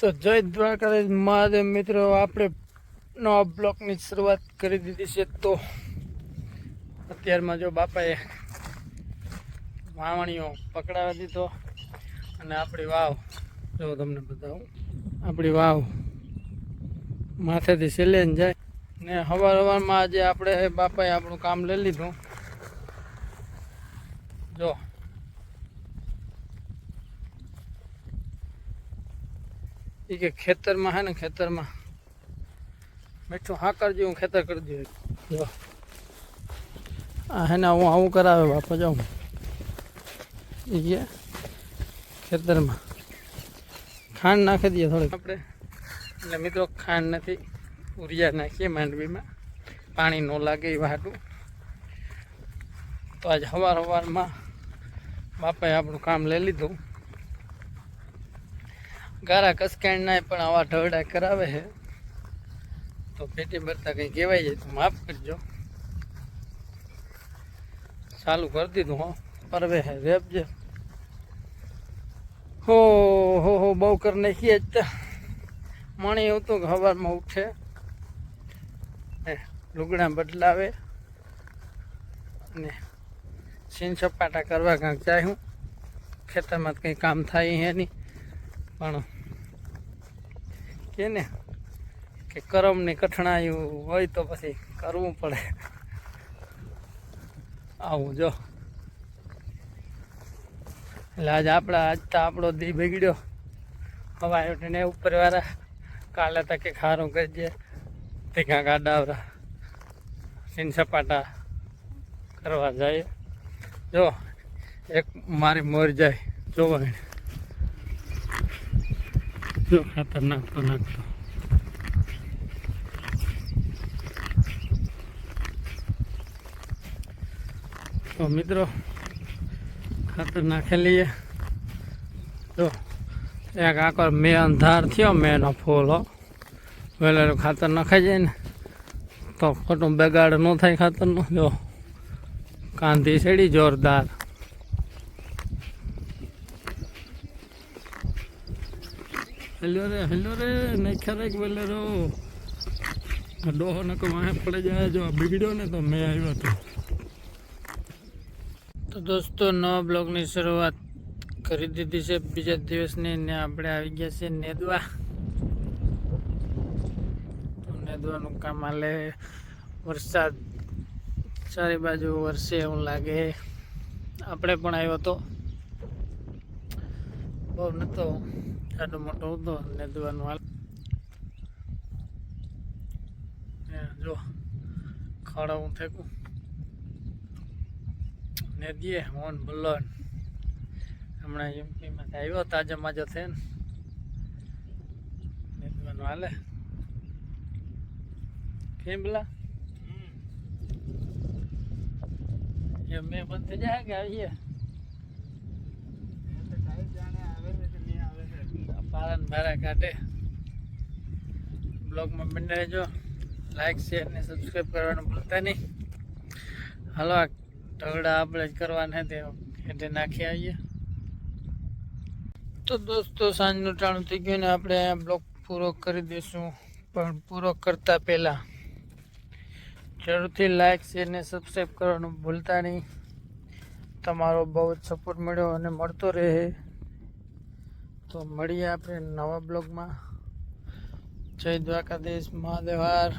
તો જય દ્વારકાધીશ. મહાદેવ મિત્રો આપણે નવા બ્લોકની શરૂઆત કરી દીધી છે તો અત્યારમાં જો બાપાએ વાવણીઓ પકડાવી દીધો અને આપણી વાવ, જો તમને બતાવું, આપણી વાવ માથેથી સિલેન ને જાય ને હવાર હવારમાં આજે આપણે બાપાએ આપણું કામ લઈ લીધું. જો. એ કે ખેતરમાં હે ને ખેતરમાં મીઠું હાકર જેવું ખેતર કરી દે જો. આ હે ને હું આવું કરાવે બાપા જાઉં. એ ખેતરમાં. ખાંડ નાખી દઈએ થોડીક. આપણે એટલે મિત્રો ખાંડ નથી ઉરિયા નાખીએ માંડવીમાં. પાણી ન લાગે એ વાટું તો આજ સવાર સવારમાં બાપાએ આપણું કામ લઈ લીધું. ગારા કસકાણ નાય પણ આવા ઢવડા કરાવે છે. તો પેટી ભરતા કંઈ કહેવાય જાય તો માફ કરજો. ચાલુ કરી દીધું, હો. પરવે હે રેપજે હો હો હો, બહુ કરી નાખીએ જ મણી એવું તો કે સવારમાં ઉઠે લુગડા બદલાવે. ને સીન સપાટા કરવા કાંઈક હું ખેતરમાં કંઈ કામ થાય હે નહીં. પણ કે ને કે કરમની કઠણાયું હોય તો પછી કરવું પડે. આવું જો. એટલે આજ આપણા, આજ તો આપણો દી બગડ્યો. હવા ઉઠીને ઉપરવાળા કાલે તકે ખારું કરજે ભેગા ગાડાવરા. સીન સપાટા કરવા જાય. જો, એક મારી મોર જાય. જોવા જો, ખાતર નાખતો નાખતો. તો મિત્રો, ખાતર નાખી લઈએ. તો એક આકર મેં અંધાર થયો મેનો ફૂલ વહેલું ખાતર નાખાઈ જાય ને, તો ખોટું બગાડ ન થાય ખાતરનું. જો, કાંધી છેડી જોરદાર. હેલો રે હેલો રે, નાખ્યા રે રો ડોહો નકો વાંહે પડે જાય, જો બગડ્યો ને તો મેં આવ્યો હતો તો દોસ્તો, નવા બ્લોગની શરૂઆત કરી દીધી છે. બીજા દિવસની ને આપણે આવી ગયા છે નેદવા. નેદવાનું કામ હાલે. વરસાદ ચારી બાજુ વરસે એવું લાગે. આપણે પણ આવ્યો હતો બહુ નતો. જાડો મોટો હતો, નેદવાનું હાલ. જો ખાડા હું થેકું નેદીએ હોન બુલ્લોન હમણાં એમપીમાં આવ્યો તાજો માજો છે ને. નેદવાનું હાલે. કેમ પેલા મેં બંધ થઈ જાય કે આવીએ? પાલન ભાડા કાઢે. બ્લોગમાં બને રહેજો. લાઈક શેર ને સબસ્ક્રાઈબ કરવાનું ભૂલતા નહીં. હાલો ઢગડા આપણે જ કરવાના તે એટલે નાખી આવીએ. તો દોસ્તો, સાંજનું ટાણું થઈ ગયું ને આપણે આ બ્લોગ પૂરો કરી દઈશું પણ પૂરો કરતા પહેલાં જરૂરથી લાઈક શેર ને સબસ્ક્રાઈબ કરવાનું ભૂલતા નહીં. તમારો બહુ જ સપોર્ટ મળ્યો અને મળતો રહે. તો મળીએ આપણે નવા બ્લોગમાં. જય દ્વારકાધીશ મહાદેવાર